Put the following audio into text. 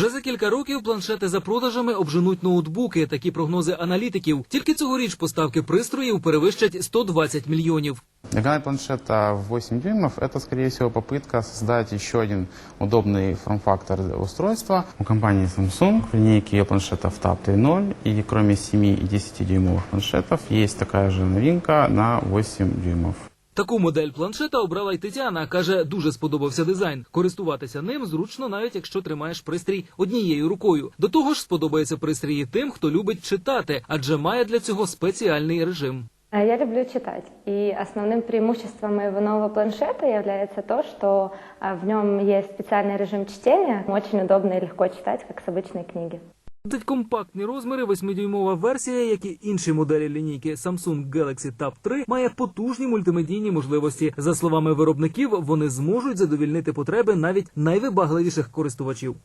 Вже за кілька років планшети за продажами обженуть ноутбуки. Такі прогнози аналітиків. Тільки цьогоріч поставки пристроїв перевищать 120 мільйонів. Диагональ планшета в 8 дюймов – это, скорее всего, попытка создать еще один удобный форм-фактор устройства. У компании Samsung в линейке ее планшетов Tab 3.0 и кроме 7 и 10 дюймовых планшетов есть такая же новинка на 8 дюймов. Таку модель планшета обрала й Тетяна. каже, дуже сподобався дизайн. Користуватися ним зручно, навіть якщо тримаєш пристрій однією рукою. До того ж, сподобається пристрій і тим, хто любить читати, адже має для цього спеціальний режим. А Я люблю читать, и основным преимуществом моего нового планшета является то, что а, в нем есть специальный режим чтения. Очень удобно и легко читать, как с обычной книги. Досить компактні розміри, 8-дюймова версія, як і інші моделі лінійки Samsung Galaxy Tab 3, має потужні мультимедійні можливості. За словами виробників, вони зможуть задовільнити потреби навіть найвибагливіших користувачів.